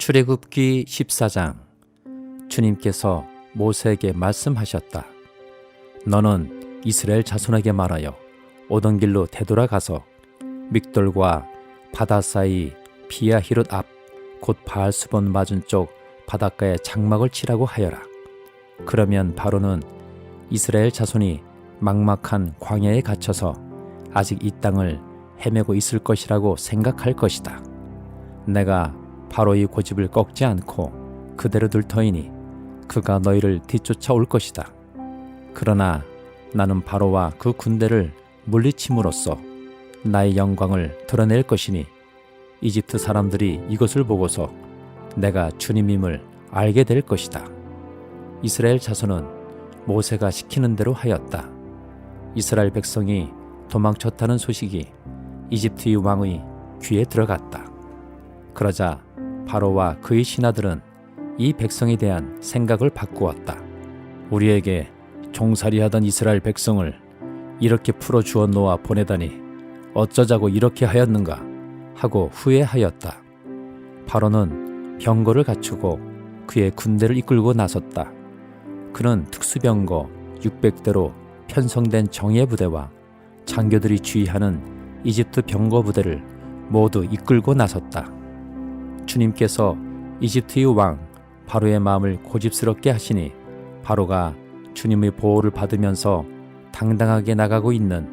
출애굽기 14장 주님께서 모세에게 말씀하셨다. 너는 이스라엘 자손에게 말하여 오던 길로 되돌아가서 믹돌과 바다 사이 비아히롯 앞 곧 바알수본 맞은 쪽 바닷가에 장막을 치라고 하여라. 그러면 바로는 이스라엘 자손이 막막한 광야에 갇혀서 아직 이 땅을 헤매고 있을 것이라고 생각할 것이다. 내가 바로의 고집을 꺾지 않고 그대로 둘 터이니 그가 너희를 뒤쫓아 올 것이다. 그러나 나는 바로와 그 군대를 물리침으로써 나의 영광을 드러낼 것이니 이집트 사람들이 이것을 보고서 내가 주님임을 알게 될 것이다. 이스라엘 자손은 모세가 시키는 대로 하였다. 이스라엘 백성이 도망쳤다는 소식이 이집트의 왕의 귀에 들어갔다. 그러자 바로와 그의 신하들은 이 백성에 대한 생각을 바꾸었다. 우리에게 종살이하던 이스라엘 백성을 이렇게 풀어 주어 놓아 보내다니 어쩌자고 이렇게 하였는가 하고 후회하였다. 바로는 병거를 갖추고 그의 군대를 이끌고 나섰다. 그는 특수병거 600대로 편성된 정예 부대와 장교들이 주의하는 이집트 병거 부대를 모두 이끌고 나섰다. 주님께서 이집트의 왕 바로의 마음을 고집스럽게 하시니 바로가 주님의 보호를 받으면서 당당하게 나가고 있는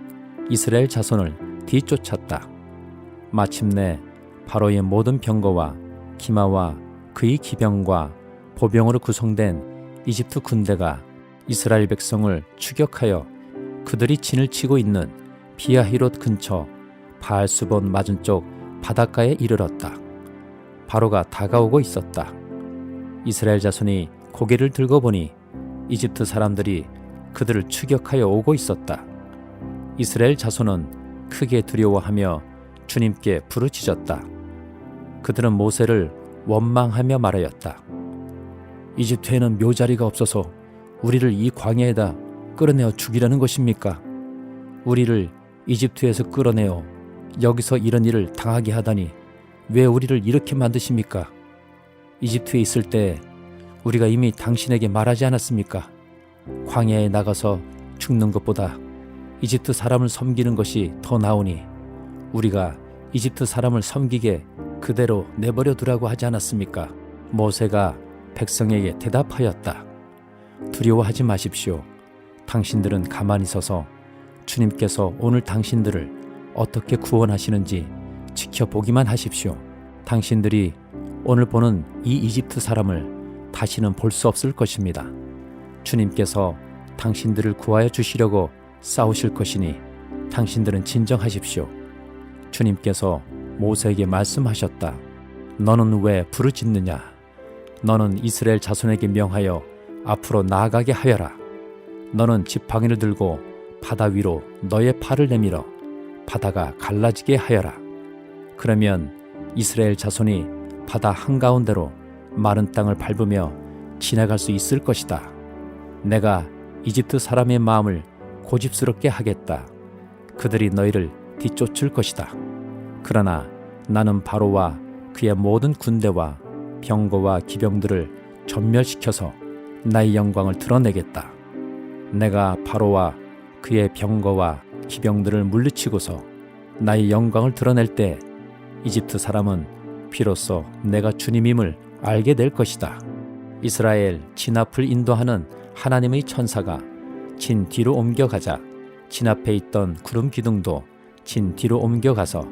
이스라엘 자손을 뒤쫓았다. 마침내 바로의 모든 병거와 기마와 그의 기병과 보병으로 구성된 이집트 군대가 이스라엘 백성을 추격하여 그들이 진을 치고 있는 비아히롯 근처 바알수본 맞은 쪽 바닷가에 이르렀다. 바로가 다가오고 있었다. 이스라엘 자손이 고개를 들고 보니 이집트 사람들이 그들을 추격하여 오고 있었다. 이스라엘 자손은 크게 두려워하며 주님께 부르짖었다. 그들은 모세를 원망하며 말하였다. 이집트에는 묘자리가 없어서 우리를 이 광야에다 끌어내어 죽이려는 것입니까? 우리를 이집트에서 끌어내어 여기서 이런 일을 당하게 하다니 왜 우리를 이렇게 만드십니까? 이집트에 있을 때 우리가 이미 당신에게 말하지 않았습니까? 광야에 나가서 죽는 것보다 이집트 사람을 섬기는 것이 더 나으니 우리가 이집트 사람을 섬기게 그대로 내버려 두라고 하지 않았습니까? 모세가 백성에게 대답하였다. 두려워하지 마십시오. 당신들은 가만히 서서 주님께서 오늘 당신들을 어떻게 구원하시는지 지켜보기만 하십시오. 당신들이 오늘 보는 이 이집트 사람을 다시는 볼 수 없을 것입니다. 주님께서 당신들을 구하여 주시려고 싸우실 것이니 당신들은 진정하십시오. 주님께서 모세에게 말씀하셨다. 너는 왜 부르짖느냐? 너는 이스라엘 자손에게 명하여 앞으로 나아가게 하여라. 너는 지팡이를 들고 바다 위로 너의 팔을 내밀어 바다가 갈라지게 하여라. 그러면 이스라엘 자손이 바다 한가운데로 마른 땅을 밟으며 지나갈 수 있을 것이다. 내가 이집트 사람의 마음을 고집스럽게 하겠다. 그들이 너희를 뒤쫓을 것이다. 그러나 나는 바로와 그의 모든 군대와 병거와 기병들을 전멸시켜서 나의 영광을 드러내겠다. 내가 바로와 그의 병거와 기병들을 물리치고서 나의 영광을 드러낼 때 이집트 사람은 비로소 내가 주님임을 알게 될 것이다. 이스라엘 진 앞을 인도하는 하나님의 천사가 진 뒤로 옮겨가자 진 앞에 있던 구름 기둥도 진 뒤로 옮겨가서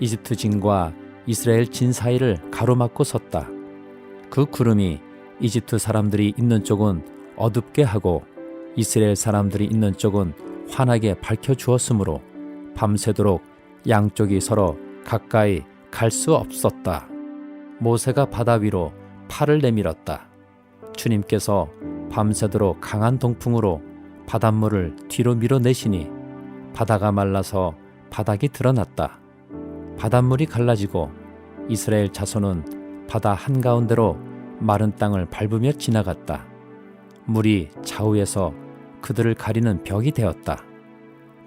이집트 진과 이스라엘 진 사이를 가로막고 섰다. 그 구름이 이집트 사람들이 있는 쪽은 어둡게 하고 이스라엘 사람들이 있는 쪽은 환하게 밝혀 주었으므로 밤새도록 양쪽이 서로 가까이 갈 수 없었다. 모세가 바다 위로 팔을 내밀었다. 주님께서 밤새도록 강한 동풍으로 바닷물을 뒤로 밀어내시니 바다가 말라서 바닥이 드러났다. 바닷물이 갈라지고 이스라엘 자손은 바다 한가운데로 마른 땅을 밟으며 지나갔다. 물이 좌우에서 그들을 가리는 벽이 되었다.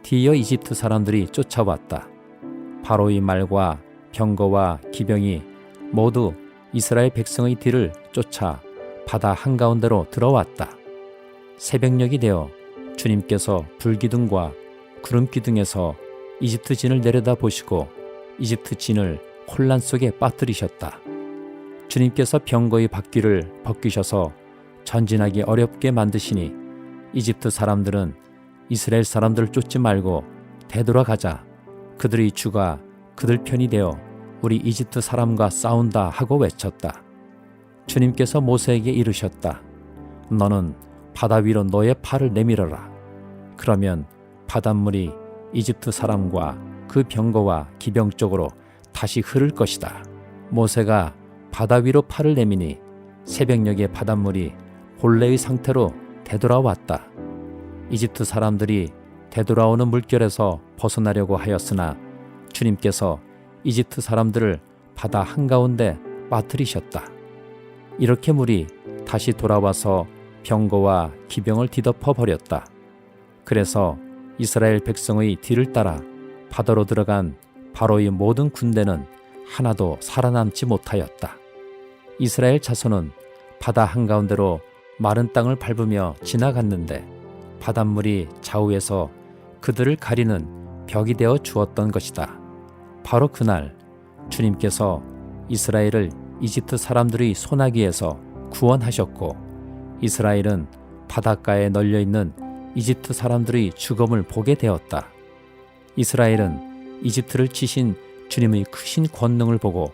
뒤이어 이집트 사람들이 쫓아왔다. 바로의 말과 병거와 기병이 모두 이스라엘 백성의 뒤를 쫓아 바다 한가운데로 들어왔다. 새벽녘이 되어 주님께서 불기둥과 구름기둥에서 이집트 진을 내려다 보시고 이집트 진을 혼란 속에 빠뜨리셨다. 주님께서 병거의 바퀴를 벗기셔서 전진하기 어렵게 만드시니 이집트 사람들은 이스라엘 사람들을 쫓지 말고 되돌아가자 그들의 주가 그들 편이 되어 우리 이집트 사람과 싸운다 하고 외쳤다. 주님께서 모세에게 이르셨다. 너는 바다 위로 너의 팔을 내밀어라. 그러면 바닷물이 이집트 사람과 그 병거와 기병 쪽으로 다시 흐를 것이다. 모세가 바다 위로 팔을 내미니 새벽녘에 바닷물이 본래의 상태로 되돌아왔다. 이집트 사람들이 되돌아오는 물결에서 벗어나려고 하였으나 주님께서 이집트 사람들을 바다 한가운데 빠뜨리셨다. 이렇게 물이 다시 돌아와서 병거와 기병을 뒤덮어 버렸다. 그래서 이스라엘 백성의 뒤를 따라 바다로 들어간 바로의 모든 군대는 하나도 살아남지 못하였다. 이스라엘 자손은 바다 한가운데로 마른 땅을 밟으며 지나갔는데 바닷물이 좌우에서 그들을 가리는 벽이 되어 주었던 것이다. 바로 그날 주님께서 이스라엘을 이집트 사람들의 소나기에서 구원하셨고 이스라엘은 바닷가에 널려 있는 이집트 사람들의 죽음을 보게 되었다. 이스라엘은 이집트를 치신 주님의 크신 권능을 보고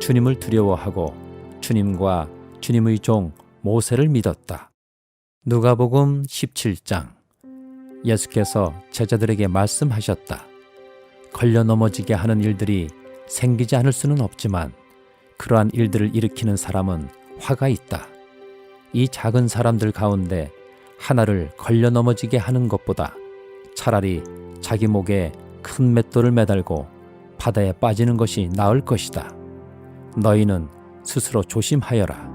주님을 두려워하고 주님과 주님의 종 모세를 믿었다. 누가복음 17장 예수께서 제자들에게 말씀하셨다. 걸려 넘어지게 하는 일들이 생기지 않을 수는 없지만 그러한 일들을 일으키는 사람은 화가 있다. 이 작은 사람들 가운데 하나를 걸려 넘어지게 하는 것보다 차라리 자기 목에 큰 맷돌을 매달고 바다에 빠지는 것이 나을 것이다. 너희는 스스로 조심하여라.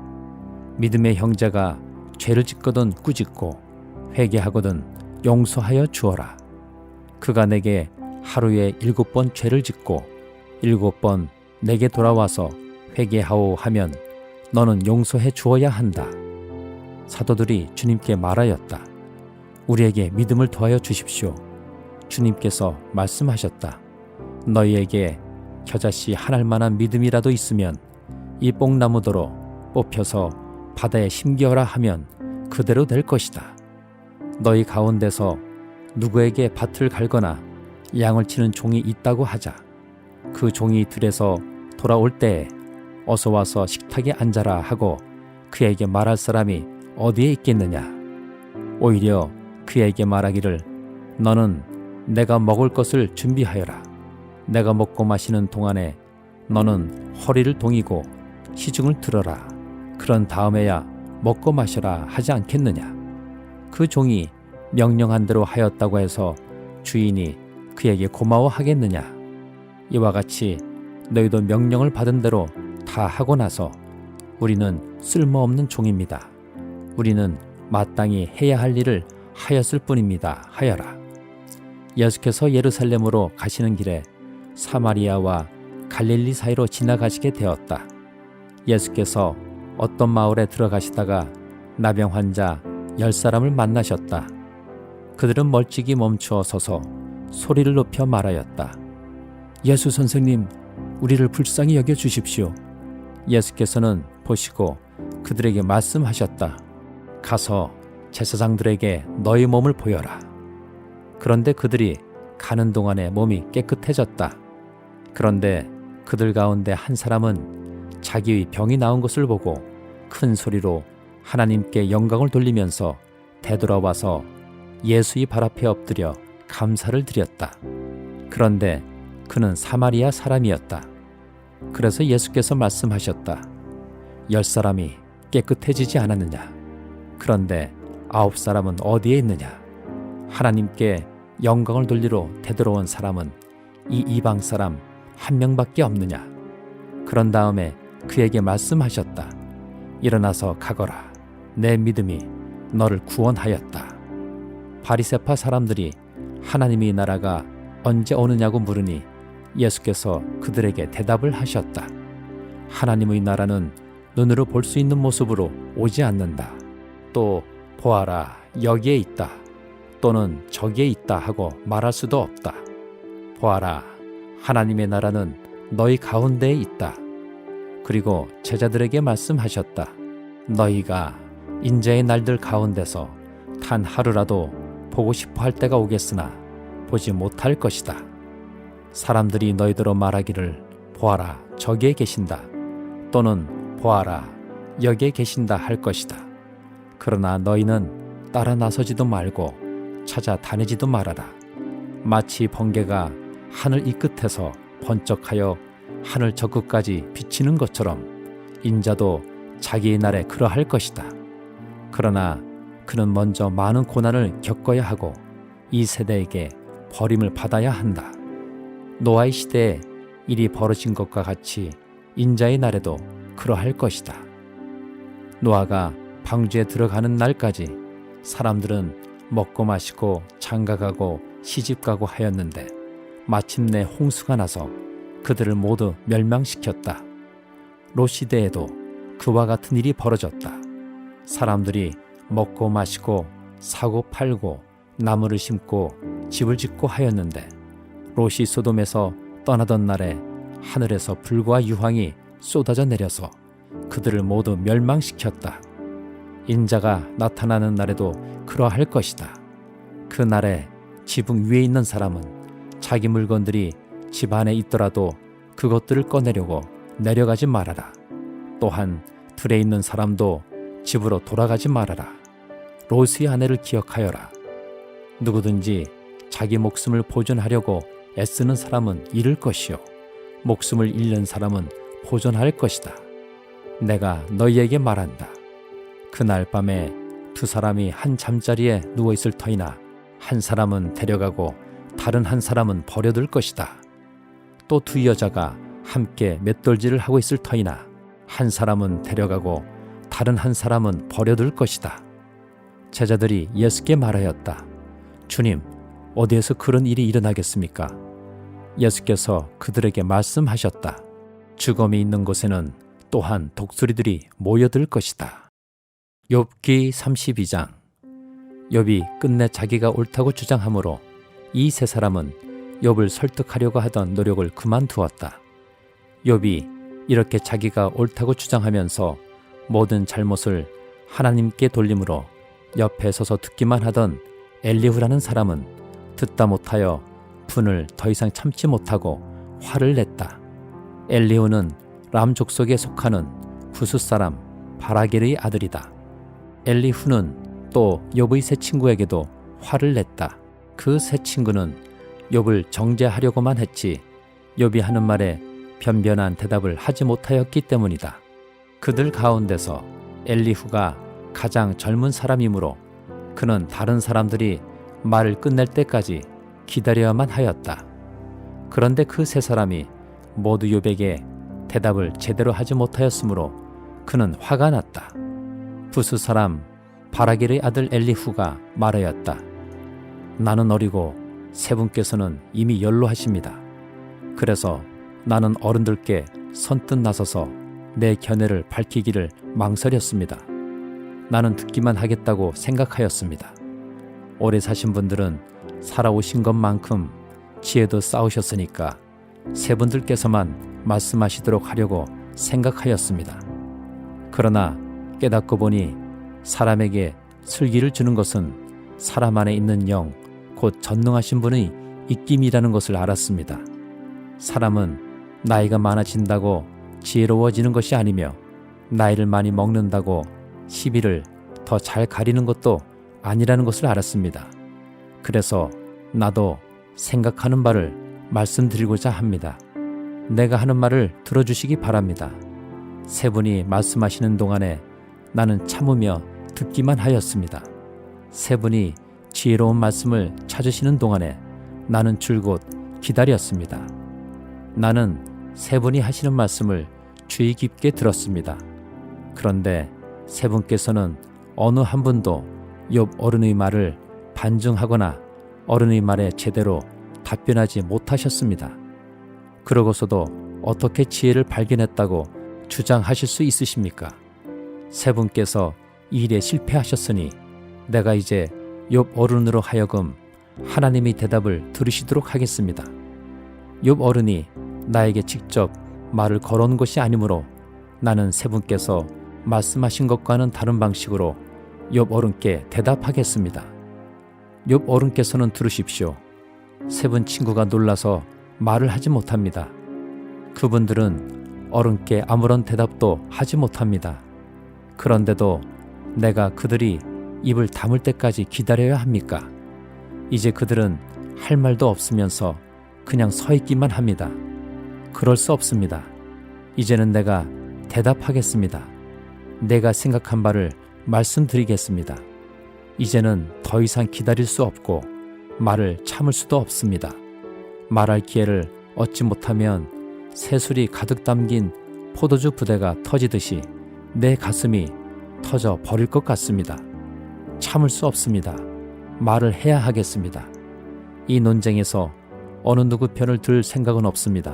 믿음의 형제가 죄를 짓거든 꾸짖고 회개하거든 용서하여 주어라. 그가 내게 하루에 일곱 번 죄를 짓고 일곱 번 내게 돌아와서 회개하오 하면 너는 용서해 주어야 한다. 사도들이 주님께 말하였다. 우리에게 믿음을 더하여 주십시오. 주님께서 말씀하셨다. 너희에게 겨자씨 하날 만한 믿음이라도 있으면 이 뽕나무도로 뽑혀서 바다에 심겨라 하면 그대로 될 것이다. 너희 가운데서 누구에게 밭을 갈거나 양을 치는 종이 있다고 하자. 그 종이 들에서 돌아올 때에 어서 와서 식탁에 앉아라 하고 그에게 말할 사람이 어디에 있겠느냐? 오히려 그에게 말하기를 너는 내가 먹을 것을 준비하여라. 내가 먹고 마시는 동안에 너는 허리를 동이고 시중을 들어라. 그런 다음에야 먹고 마셔라 하지 않겠느냐? 그 종이 명령한 대로 하였다고 해서 주인이 그에게 고마워하겠느냐? 이와 같이 너희도 명령을 받은 대로 다 하고 나서 우리는 쓸모없는 종입니다. 우리는 마땅히 해야 할 일을 하였을 뿐입니다. 하여라. 예수께서 예루살렘으로 가시는 길에 사마리아와 갈릴리 사이로 지나가시게 되었다. 예수께서 어떤 마을에 들어가시다가 나병 환자 열 사람을 만나셨다. 그들은 멀찍이 멈추어 서서 소리를 높여 말하였다. 예수 선생님, 우리를 불쌍히 여겨 주십시오. 예수께서는 보시고 그들에게 말씀하셨다. 가서 제사장들에게 너희 몸을 보여라. 그런데 그들이 가는 동안에 몸이 깨끗해졌다. 그런데 그들 가운데 한 사람은 자기의 병이 나온 것을 보고 큰 소리로 하나님께 영광을 돌리면서 되돌아와서 예수의 발 앞에 엎드려 감사를 드렸다. 그런데 그는 사마리아 사람이었다. 그래서 예수께서 말씀하셨다. 열 사람이 깨끗해지지 않았느냐? 그런데 아홉 사람은 어디에 있느냐? 하나님께 영광을 돌리러 되돌아온 사람은 이 이방 사람 한 명밖에 없느냐? 그런 다음에 그에게 말씀하셨다. 일어나서 가거라. 내 믿음이 너를 구원하였다. 바리세파 사람들이 하나님의 나라가 언제 오느냐고 물으니 예수께서 그들에게 대답을 하셨다. 하나님의 나라는 눈으로 볼 수 있는 모습으로 오지 않는다. 또 보아라 여기에 있다. 또는 저기에 있다 하고 말할 수도 없다. 보아라 하나님의 나라는 너희 가운데에 있다. 그리고 제자들에게 말씀하셨다. 너희가 인자의 날들 가운데서 단 하루라도 보고 싶어 할 때가 오겠으나 보지 못할 것이다. 사람들이 너희들로 말하기를 보아라 저기에 계신다. 또는 보아라 여기에 계신다 할 것이다. 그러나 너희는 따라 나서지도 말고 찾아 다니지도 말아라. 마치 번개가 하늘 이 끝에서 번쩍하여 하늘 저 끝까지 비치는 것처럼 인자도 자기의 날에 그러할 것이다. 그러나 그는 먼저 많은 고난을 겪어야 하고 이 세대에게 버림을 받아야 한다. 노아의 시대에 일이 벌어진 것과 같이 인자의 날에도 그러할 것이다. 노아가 방주에 들어가는 날까지 사람들은 먹고 마시고 장가가고 시집가고 하였는데 마침내 홍수가 나서 그들을 모두 멸망시켰다. 롯 시대에도 그와 같은 일이 벌어졌다. 사람들이 먹고 마시고 사고 팔고 나무를 심고 집을 짓고 하였는데 롯이 소돔에서 떠나던 날에 하늘에서 불과 유황이 쏟아져 내려서 그들을 모두 멸망시켰다. 인자가 나타나는 날에도 그러할 것이다. 그 날에 지붕 위에 있는 사람은 자기 물건들이 집 안에 있더라도 그것들을 꺼내려고 내려가지 말아라. 또한 들에 있는 사람도 집으로 돌아가지 말아라. 로스의 아내를 기억하여라. 누구든지 자기 목숨을 보존하려고 애쓰는 사람은 잃을 것이요. 목숨을 잃는 사람은 보존할 것이다. 내가 너희에게 말한다. 그날 밤에 두 사람이 한 잠자리에 누워 있을 터이나 한 사람은 데려가고 다른 한 사람은 버려둘 것이다. 또 두 여자가 함께 맷돌질을 하고 있을 터이나 한 사람은 데려가고 다른 한 사람은 버려둘 것이다. 제자들이 예수께 말하였다. 주님, 어디에서 그런 일이 일어나겠습니까? 예수께서 그들에게 말씀하셨다. 죽음이 있는 곳에는 또한 독수리들이 모여들 것이다. 욥기 32장 욥이 끝내 자기가 옳다고 주장하므로 이 세 사람은 욥을 설득하려고 하던 노력을 그만두었다. 욥이 이렇게 자기가 옳다고 주장하면서 모든 잘못을 하나님께 돌림으로 옆에 서서 듣기만 하던 엘리후라는 사람은 듣다 못하여 분을 더 이상 참지 못하고 화를 냈다. 엘리후는 람 족속에 속하는 부수 사람 바라겔의 아들이다. 엘리후는 또 욥의 새 친구에게도 화를 냈다. 그새 친구는 욥을 정죄하려고만 했지 욥이 하는 말에 변변한 대답을 하지 못하였기 때문이다. 그들 가운데서 엘리후가 가장 젊은 사람이므로 그는 다른 사람들이 말을 끝낼 때까지 기다려야만 하였다. 그런데 그 세 사람이 모두 욥에게 대답을 제대로 하지 못하였으므로 그는 화가 났다. 부수 사람 바라길의 아들 엘리후가 말하였다. 나는 어리고 세 분께서는 이미 연로하십니다. 그래서 나는 어른들께 선뜻 나서서 내 견해를 밝히기를 망설였습니다. 나는 듣기만 하겠다고 생각하였습니다. 오래 사신 분들은 살아오신 것만큼 지혜도 쌓으셨으니까 세 분들께서만 말씀하시도록 하려고 생각하였습니다. 그러나 깨닫고 보니 사람에게 슬기를 주는 것은 사람 안에 있는 영, 곧 전능하신 분의 입김이라는 것을 알았습니다. 사람은 나이가 많아진다고 지혜로워지는 것이 아니며 나이를 많이 먹는다고 시비를 더 잘 가리는 것도 아니라는 것을 알았습니다. 그래서 나도 생각하는 바를 말씀드리고자 합니다. 내가 하는 말을 들어주시기 바랍니다. 세 분이 말씀하시는 동안에 나는 참으며 듣기만 하였습니다. 세 분이 지혜로운 말씀을 찾으시는 동안에 나는 줄곧 기다렸습니다. 나는 세 분이 하시는 말씀을 주의 깊게 들었습니다. 그런데 세 분께서는 어느 한 분도 욥 어른의 말을 반증하거나 어른의 말에 제대로 답변하지 못하셨습니다. 그러고서도 어떻게 지혜를 발견했다고 주장하실 수 있으십니까? 세 분께서 이 일에 실패하셨으니 내가 이제 욥 어른으로 하여금 하나님의 대답을 들으시도록 하겠습니다. 욥 어른이 나에게 직접 말을 걸어온 것이 아니므로 나는 세 분께서 말씀하신 것과는 다른 방식으로 욥 어른께 대답하겠습니다. 욥 어른께서는 들으십시오. 세 분 친구가 놀라서 말을 하지 못합니다. 그분들은 어른께 아무런 대답도 하지 못합니다. 그런데도 내가 그들이 입을 다물 때까지 기다려야 합니까? 이제 그들은 할 말도 없으면서 그냥 서 있기만 합니다. 그럴 수 없습니다. 이제는 내가 대답하겠습니다. 내가 생각한 바를 말씀드리겠습니다. 이제는 더 이상 기다릴 수 없고 말을 참을 수도 없습니다. 말할 기회를 얻지 못하면 새술이 가득 담긴 포도주 부대가 터지듯이 내 가슴이 터져 버릴 것 같습니다. 참을 수 없습니다. 말을 해야 하겠습니다. 이 논쟁에서 어느 누구 편을 들 생각은 없습니다.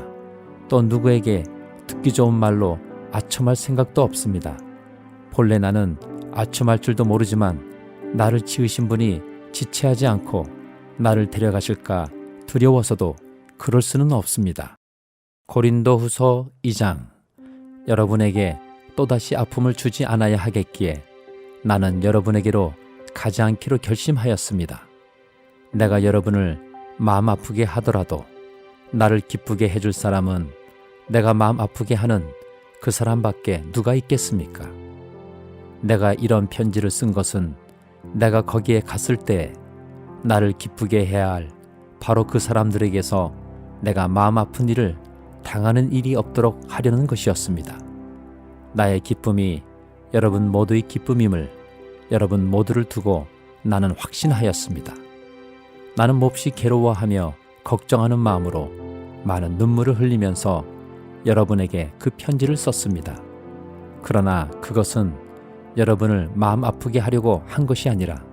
또 누구에게 듣기 좋은 말로 아첨할 생각도 없습니다. 본래 나는 아첨할 줄도 모르지만 나를 지으신 분이 지체하지 않고 나를 데려가실까 두려워서도 그럴 수는 없습니다. 고린도 후서 2장 여러분에게 또다시 아픔을 주지 않아야 하겠기에 나는 여러분에게로 가지 않기로 결심하였습니다. 내가 여러분을 마음 아프게 하더라도 나를 기쁘게 해줄 사람은 내가 마음 아프게 하는 그 사람밖에 누가 있겠습니까? 내가 이런 편지를 쓴 것은 내가 거기에 갔을 때 나를 기쁘게 해야 할 바로 그 사람들에게서 내가 마음 아픈 일을 당하는 일이 없도록 하려는 것이었습니다. 나의 기쁨이 여러분 모두의 기쁨임을 여러분 모두를 두고 나는 확신하였습니다. 나는 몹시 괴로워하며 걱정하는 마음으로 많은 눈물을 흘리면서 여러분에게 그 편지를 썼습니다. 그러나 그것은 여러분을 마음 아프게 하려고 한 것이 아니라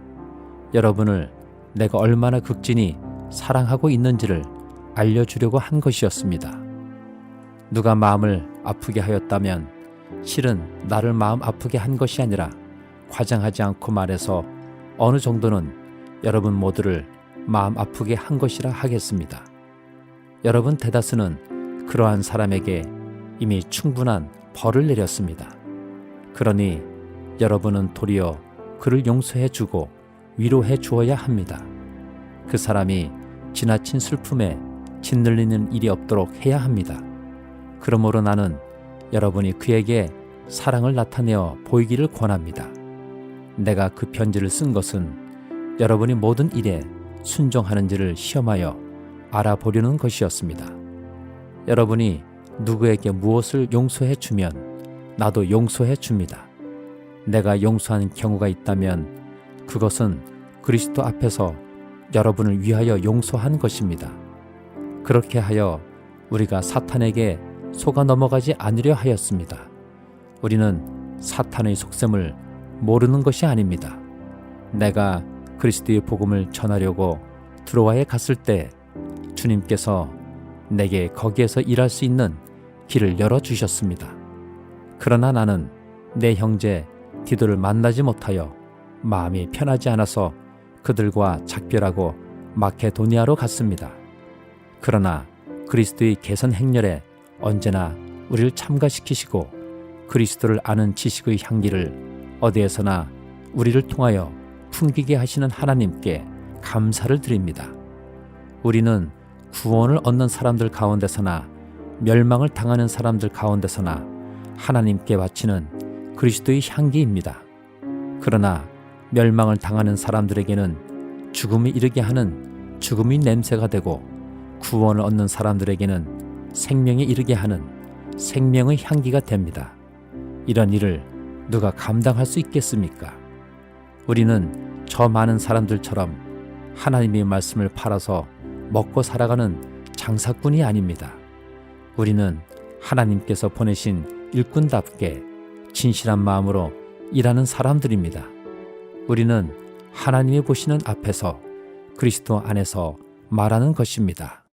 여러분을 내가 얼마나 극진히 사랑하고 있는지를 알려주려고 한 것이었습니다. 누가 마음을 아프게 하였다면 실은 나를 마음 아프게 한 것이 아니라 과장하지 않고 말해서 어느 정도는 여러분 모두를 마음 아프게 한 것이라 하겠습니다. 여러분 대다수는 그러한 사람에게 이미 충분한 벌을 내렸습니다. 그러니 여러분은 도리어 그를 용서해 주고 위로해 주어야 합니다. 그 사람이 지나친 슬픔에 짓눌리는 일이 없도록 해야 합니다. 그러므로 나는 여러분이 그에게 사랑을 나타내어 보이기를 권합니다. 내가 그 편지를 쓴 것은 여러분이 모든 일에 순종하는지를 시험하여 알아보려는 것이었습니다. 여러분이 누구에게 무엇을 용서해 주면 나도 용서해 줍니다. 내가 용서하는 경우가 있다면 그것은 그리스도 앞에서 여러분을 위하여 용서한 것입니다. 그렇게 하여 우리가 사탄에게 속아 넘어가지 않으려 하였습니다. 우리는 사탄의 속셈을 모르는 것이 아닙니다. 내가 그리스도의 복음을 전하려고 드로아에 갔을 때 주님께서 내게 거기에서 일할 수 있는 길을 열어 주셨습니다. 그러나 나는 내 형제 디도를 만나지 못하여 마음이 편하지 않아서 그들과 작별하고 마케도니아로 갔습니다. 그러나 그리스도의 개선 행렬에 언제나 우리를 참가시키시고 그리스도를 아는 지식의 향기를 어디에서나 우리를 통하여 풍기게 하시는 하나님께 감사를 드립니다. 우리는 구원을 얻는 사람들 가운데서나 멸망을 당하는 사람들 가운데서나 하나님께 바치는 그리스도의 향기입니다. 그러나 멸망을 당하는 사람들에게는 죽음이 이르게 하는 죽음의 냄새가 되고 구원을 얻는 사람들에게는 생명에 이르게 하는 생명의 향기가 됩니다. 이런 일을 누가 감당할 수 있겠습니까? 우리는 저 많은 사람들처럼 하나님의 말씀을 팔아서 먹고 살아가는 장사꾼이 아닙니다. 우리는 하나님께서 보내신 일꾼답게 진실한 마음으로 일하는 사람들입니다. 우리는 하나님이 보시는 앞에서 그리스도 안에서 말하는 것입니다.